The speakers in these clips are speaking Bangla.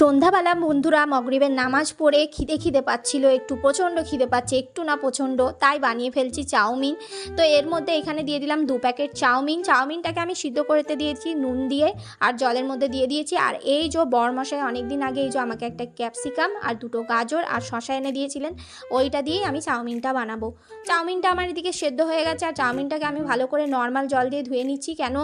সন্ধ্যাবেলা বন্ধুরা মগরিবের নামাজ পড়ে খিদে খিদে পাচ্ছিল, একটু প্রচণ্ড খিদে পাচ্ছে, একটু না প্রচণ্ড, তাই বানিয়ে ফেলছি চাউমিন। তো এর মধ্যে এখানে দিয়ে দিলাম দু প্যাকেট চাউমিন। চাউমিনটাকে আমি সিদ্ধ করতে দিয়েছি নুন দিয়ে আর জলের মধ্যে দিয়ে দিয়েছি। আর এই যে বরমশাই অনেক দিন আগে এই যে আমাকে একটা ক্যাপসিকাম আর দুটো গাজর আর শশা এনে দিয়েছিলেন, ওইটা দিয়েই আমি চাউমিনটা বানাবো। চাউমিনটা আমার এদিকে সেদ্ধ হয়ে গেছে আর চাউমিনটাকে আমি ভালো করে নর্মাল জল দিয়ে ধুয়ে নিচ্ছি। কেন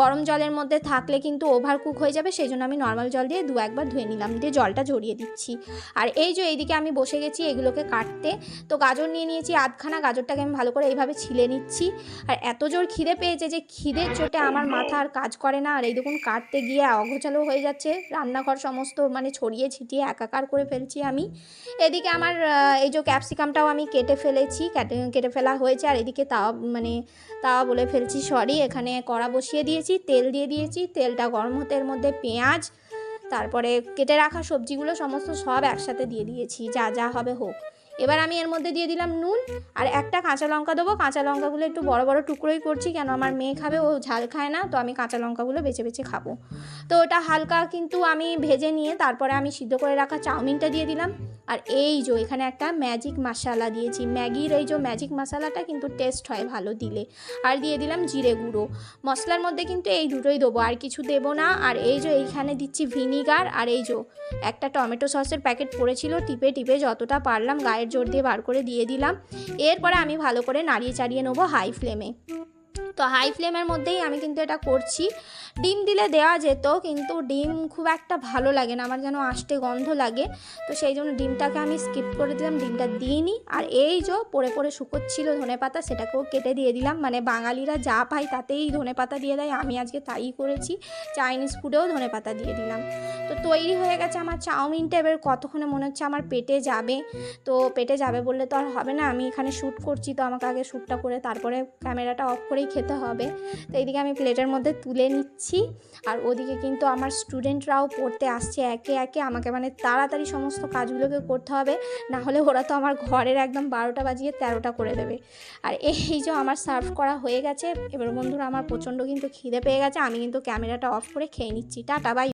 গরম জলের মধ্যে থাকলে কিন্তু ওভার কুক হয়ে যাবে, সেই জন্য আমি নর্মাল জল দিয়ে দু একবার ধুয়ে নিলাম, দিয়ে জলটা ঝরিয়ে দিচ্ছি। আর এই যে এইদিকে আমি বসে গেছি এগুলোকে কাটতে, তো গাজর নিয়ে নিয়েছি আধখানা, গাজরটাকে আমি ভালো করে এইভাবে ছিলে নিচ্ছি। আর এত জোর খিদে পেয়েছে যে খিদের চোটে আমার মাথা আর কাজ করে না। আর এই দেখুন কাটতে গিয়ে অগোছালো হয়ে যাচ্ছে, রান্নাঘর সমস্ত মানে ছড়িয়ে ছিটিয়ে একাকার করে ফেলছি আমি। এদিকে আমার এই যে ক্যাপসিকামটাও আমি কেটে ফেলেছি, কেটে কেটে ফেলা হয়েছে। আর এদিকে তাওয়া মানে তাওয়া বলে ফেলছি, সরি, এখানে কড়া বসিয়ে দিয়েছি, তেল দিয়ে দিয়েছি, তেলটা গরম হতে এর মধ্যে পেঁয়াজ তারপরে কেটে রাখা সবজিগুলো সমস্ত সব একসাথে দিয়ে দিয়েছি যা যা হবে হোক। এবার আমি এর মধ্যে দিয়ে দিলাম নুন আর একটা কাঁচা লঙ্কা দেবো। কাঁচা লঙ্কাগুলো একটু বড় বড় টুকরোই করছি কেন আমার মেয়ে খাবে, ও ঝাল খায় না, তো আমি কাঁচা লঙ্কাগুলো বেছে বেছে খাব। তো ওটা হালকা কিন্তু আমি ভেজে নিয়ে তারপরে আমি সিদ্ধ করে রাখা চাউমিনটা দিয়ে দিলাম। আর এই যে এখানে একটা ম্যাজিক মশলা দিয়েছি। ম্যাগির এই যে ম্যাজিক মশালাটা কিন্তু টেস্ট হয় ভালো দিলে। আর দিয়ে দিলাম জিরে গুঁড়ো। মশলার মধ্যে কিন্তু এই দুটোই দেবো, আর কিছু দেবো না। আর এই যে এইখানে দিচ্ছি ভিনিগার আর এই যে একটা টমেটো সসের প্যাকেট পড়েছিল, টিপে টিপে যতটা পারলাম গায়ের জোর দিয়ে বার করে দিয়ে দিলাম। এরপরে আমি ভালো করে নাড়িয়ে চাড়িয়ে নেব হাই ফ্লেমে তো হাই ফ্লেমের মধ্যেই আমি কিন্তু এটা করছি। ডিম দিলে দেওয়া যেত, কিন্তু ডিম খুব একটা ভালো লাগে না, আমার যেন আষ্টে গন্ধ লাগে। তো সেই জন্য ডিমটাকে আমি স্কিপ করে দিলাম, ডিমটা দিইনি আর এই যে পরে পড়ে শুকোচ্ছিল ধনে পাতা, সেটাকেও কেটে দিয়ে দিলাম। মানে বাঙালিরা যা পায় তাতেই ধনে পাতা দিয়ে দেয়, আমি আজকে তাই করেছি। চাইনিজ ফুডেও ধনে পাতা দিয়ে দিলাম। তো তৈরি হয়ে গেছে আমার চাউমিনটা এবার কতক্ষণে মনে হচ্ছে আমার পেটে যাবে? তো পেটে যাবে বললে তো আর হবে না, আমি এখানে শ্যুট করছি, তো আমাকে আগে শ্যুটটা করে তারপরে ক্যামেরাটা অফ করেই খেতে হবে। তো এইদিকে আমি প্লেটের মধ্যে তুলে নিচ্ছি। আর ওদিকে কিন্তু আমার স্টুডেন্টরাও পড়তে আসছে। একে একে আমাকে মানে তাড়াতাড়ি সমস্ত কাজগুলোকে করতে হবে। না হলে ওরা তো আমার ঘরের একদম বারোটা বাজিয়ে তেরোটা করে দেবে। আর এই যে আমার সার্ভ করা হয়ে গেছে। এবার বন্ধুরা, আমার প্রচণ্ড কিন্তু খিদে পেয়ে গেছে। আমি কিন্তু ক্যামেরাটা অফ করে খেয়ে নিচ্ছি। Tata bye